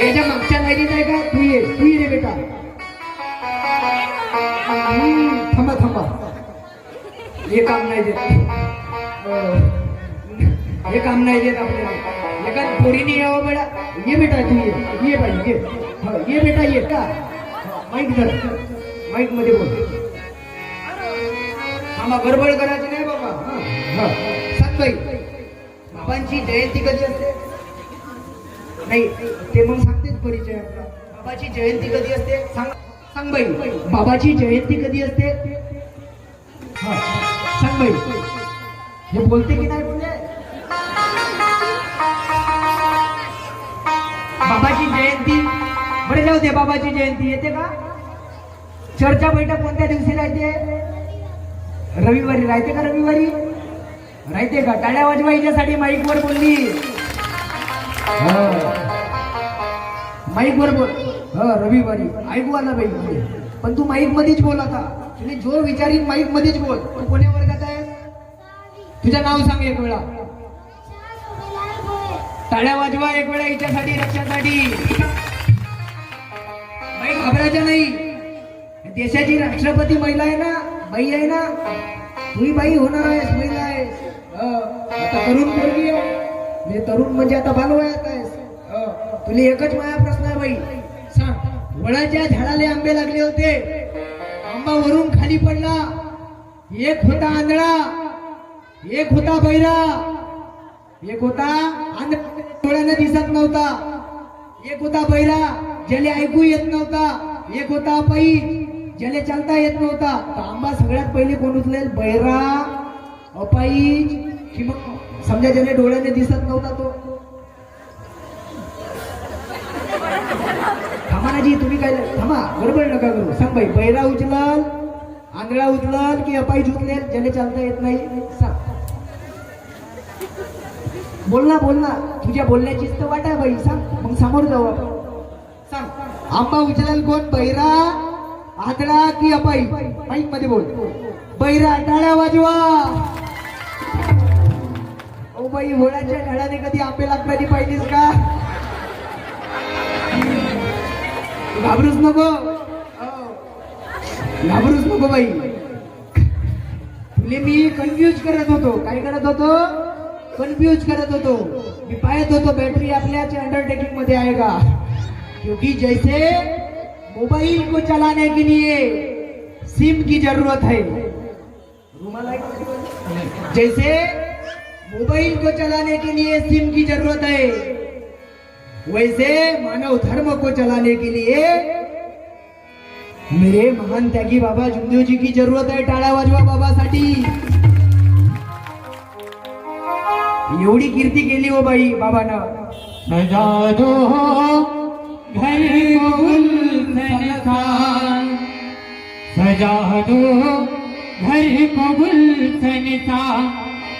याच्या मागच्या लाईनीत आहे का? तू ये तू ये रे बेटा. थांबा थांबा. हे काम नाही देत. हे काम नाही देत आपल्याला. एका पोरीने यावं बेटा ये बेटा तू ये. ये बाई ये. ये बेटा ये का? माईक धर. माईकमध्ये बोल. थांबा गडबड करायची नाही बाबा. हा, हा. बाई बाबांची जयंती कधी असते? नाही ते मग सांगतेच परिचय. आपला. बाबाची जयंती कधी असते? सांग सांग बाई. बाबाची जयंती कधी असते? सांग बाई. हे बोलते की नाही बोलते बाबाची जयंती. बरे जाऊ दे बाबाची जयंती. येते का? चर्चा बैठक कोणत्या दिवशी राहते? रविवारी. राहते का रविवारी? राहते का? टाळ्या वाजवायच्यासाठी माईकवर माईक बोलली. माईक वर बोल. रविवारी. ऐकू आला बाई पण तू माईक मध्येच बोल आता. तुला जो विचारीन माईक मध्येच बोल. तू कोण्या वर्गात आहे? तुझं नाव सांग एक वेळा. टाळ्या वाजवा एक वेळा हिच्यासाठी रक्षासाठी. बाई घाबरायचं नाही. देशाची राष्ट्रपती महिला आहे ना बाई आहे ना. तुही बाई होणार आहेस महिला आहेस. आता तरुण पोरगी आहे. म्हणजे तरुण म्हणजे आता बालवयात आहेस हो. तुला एकच माझा प्रश्न आहे बाई. सांग. वडाच्या झाडाला आंबे लागले होते. आंबा वरून खाली पडला. एक होता आंधळा. एक होता बैरा. एक होता आंधळा. डोळ्यानं दिसत नव्हता. एक होता बैरा. ज्याला ऐकू येत नव्हता. एक होता अपाई ज्याला चालता येत नव्हता. आंबा सगळ्यात पहिले कोण उचलेल? बैरा अपाई किंवा मग समजा ज्याने डोळ्याने दिसत नव्हता तो. थांबा तुम्ही काय थांबा गडबड नका करू. सांग बाई बैरा उचलाल आंधळा उचलाल की अपाई उचलेल ज्याने चालता येत नाही सांग. बोल ना बोल ना तुझ्या बोलण्याचीच तर वाट आहे बाई सांग. मग समोर जाऊ आपण. सांग. आंबा उचलाल कोण बैरा आदळा की अपाई माईकमध्ये बोल. बैरा टाळ्या वाजवा. मुंबई होळ्याच्या झाडाने कधी आंबे लागतानी पाहिजेस का? घाबरूच नको. घाबरूच नको बाई. तुले मी कन्फ्युज करत होतो. काय करत होतो? कन्फ्यूज करत होतो. मी पाहत होतो बॅटरी आपल्याच्या अंडरटेकिंगमध्ये आहे का? क्योंकि जैसे मोबाइल को चलाने के लिए सिम की जरूरत है. रुमाल जैसे मोबाइल को चलाने के लिए सिम की ज़रूरत है। वैसे मानव धर्म को चलाने के लिए मेरे महान त्यागी बाबा जुमदेव जी की ज़रूरत है, टाड़ा टाळा वाजवा बाबासाठी एवढी कीर्ती केली हो बाई बाबानं। सजा दो घर को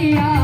Yeah.